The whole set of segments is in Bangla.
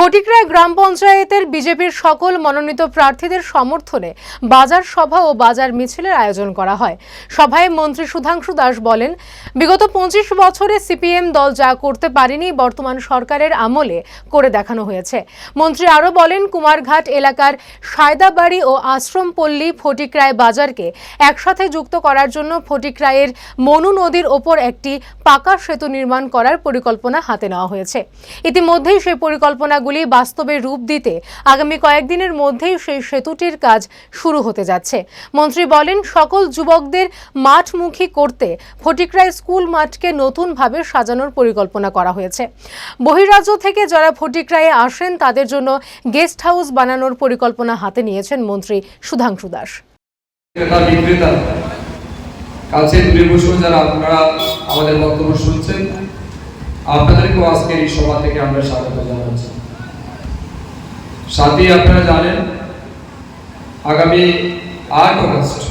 ফটিকরায় গ্রাম পঞ্চায়েতের বিজেপির সকল মনোনীত প্রার্থীদের সমর্থনে বাজার সভা ও বাজার মিছিলের আয়োজন করা হয়। সভায় মন্ত্রী সুধাংশু দাস বলেন, বিগত পঁচিশ বছরে সিপিএম দল যা করতে পারেনি বর্তমান সরকারের আমলে করে দেখানো হয়েছে। মন্ত্রী আরও বলেন, কুমারঘাট এলাকার সায়দাবাড়ি ও আশ্রমপল্লী ফটিকরায় বাজারকে একসাথে যুক্ত করার জন্য ফটিকরায়ের মনু নদীর ওপর একটি পাকা সেতু নির্মাণ করার পরিকল্পনা হাতে নেওয়া হয়েছে। ইতিমধ্যেই সেই পরিকল্পনাগুলি বাস্তবে রূপ দিতে আগামী কয়েকদিনের মধ্যেই সেই সেতুটির কাজ শুরু হতে যাচ্ছে। মন্ত্রী বলেন, সকল যুবকদের মাঠমুখী করতে ফটিকরায় স্কুল মাঠকে নতুনভাবে সাজানোর পরিকল্পনা করা হয়েছে। বহিরাজ্য থেকে যারা ফটিকরায়ে আসেন, তাদের জন্য গেস্ট হাউস বানানোর পরিকল্পনা হাতে নিয়েছেন মন্ত্রী সুধাংশু দাস। ক্রেতা, বিক্রেতা যারা, আপনারা আমাদের বক্তব্য শুনছেন, আপনাদেরকেও আজকের এই সভা থেকে আমরা স্বাগত জানাচ্ছি। সাথে আপনারা জানেন, আগামী আট আগস্ট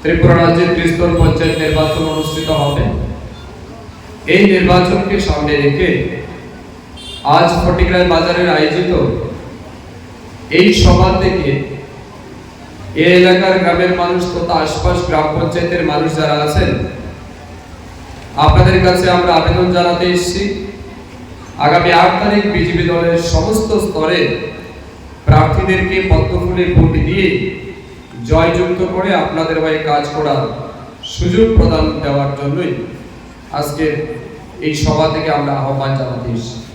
ত্রিপুরা রাজ্যের ত্রিস্তর পঞ্চায়েত নির্বাচন অনুষ্ঠিত হবে। এই নির্বাচনকে সামনে রেখে আজ ফটিকরায় বাজারের আয়োজিত এই সভা থেকে এই এলাকার গ্রামের মানুষ তথা আশপাশ গ্রাম পঞ্চায়েতের মানুষ যারা আছেন, আপনাদের কাছে আমরা আবেদন জানাতে এসেছি। আগামী আট তারিখ বিজেপি দলের সমস্ত স্তরে প্রার্থীদেরকে পদ্মফুলে ভোট দিয়ে জয়যুক্ত করে আপনাদের হয়ে কাজ করার সুযোগ প্রদান দেওয়ার জন্যই আজকের এই সভা থেকে আমরা আহ্বান জানাতে এসেছি।